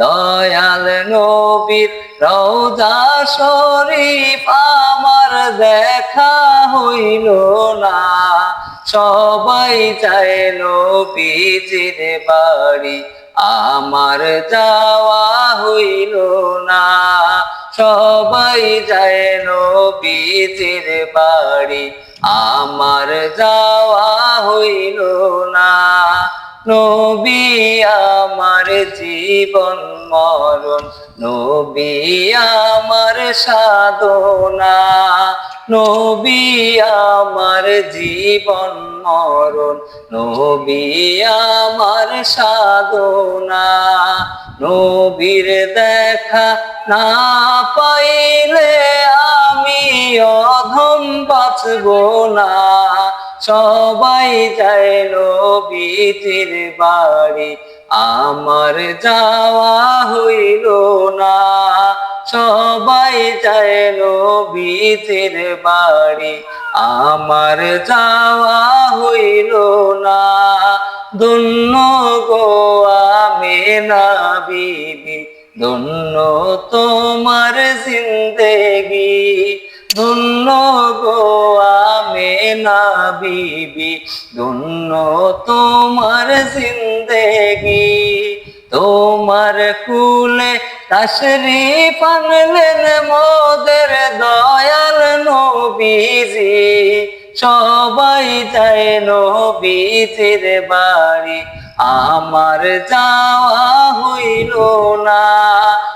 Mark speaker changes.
Speaker 1: দয়াল নবীর রৌজা শরীফ আমার দেখা হইল না। সবাই চায় নবীজির বাড়ি, আমার যাওয়া হইল না। সবাই যায় নবীজির বাড়ি, আমার যাওয়া হইল নবী আমার জীবন মরণ, নবী আমার সাধনা, নবী আমার জীবন মরণ, নবী আমার সাধনা, নবীর দেখা না পাইলে আমি অধম বাঁচব না। সবাই যায় নবীজির বাড়ি। আমার যাওয়া হইল না। সবাই যায় নবীজির বাড়ি। আমার যাওয়া হইল না। ধন্য গো আমি না বিবি। ধন্য তোমার জিন্দেগি। ধন্য গো না বিবি ধন্য তোমার জিন্দেগি। তোমার কুলে তশরিফ আনলেন মোদের দয়াল নবীজি। সবাই যায় নবীজির বাড়ি, আমার যাওয়া হইল না।